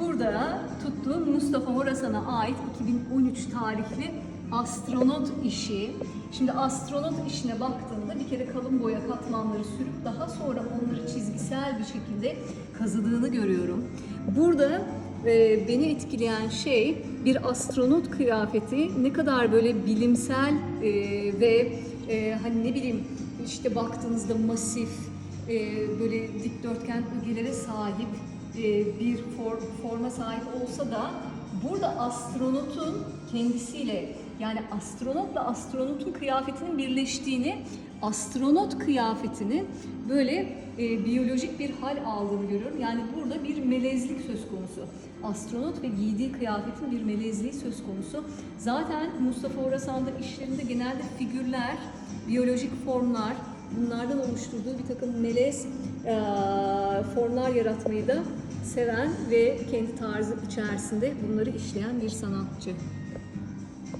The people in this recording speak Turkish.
burada tuttuğum Mustafa Horasan'a ait 2013 tarihli astronot işi. Şimdi astronot işine baktığımda bir kere kalın boya katmanları sürüp daha sonra onları çizgisel bir şekilde kazıdığını görüyorum. Burada e, beni etkileyen şey bir astronot kıyafeti ne kadar böyle bilimsel e, ve e, hani ne bileyim işte baktığınızda masif e, böyle dikdörtgen ögelere sahip bir for- forma sahip olsa da burada astronotun kendisiyle yani astronotla astronotun kıyafetinin birleştiğini, astronot kıyafetinin böyle e, biyolojik bir hal aldığını görüyorum. Yani burada bir melezlik söz konusu. Astronot ve giydiği kıyafetin bir melezliği söz konusu. Zaten Mustafa Orasan'da işlerinde genelde figürler, biyolojik formlar, bunlardan oluşturduğu bir takım melez e, formlar yaratmayı da seven ve kendi tarzı içerisinde bunları işleyen bir sanatçı.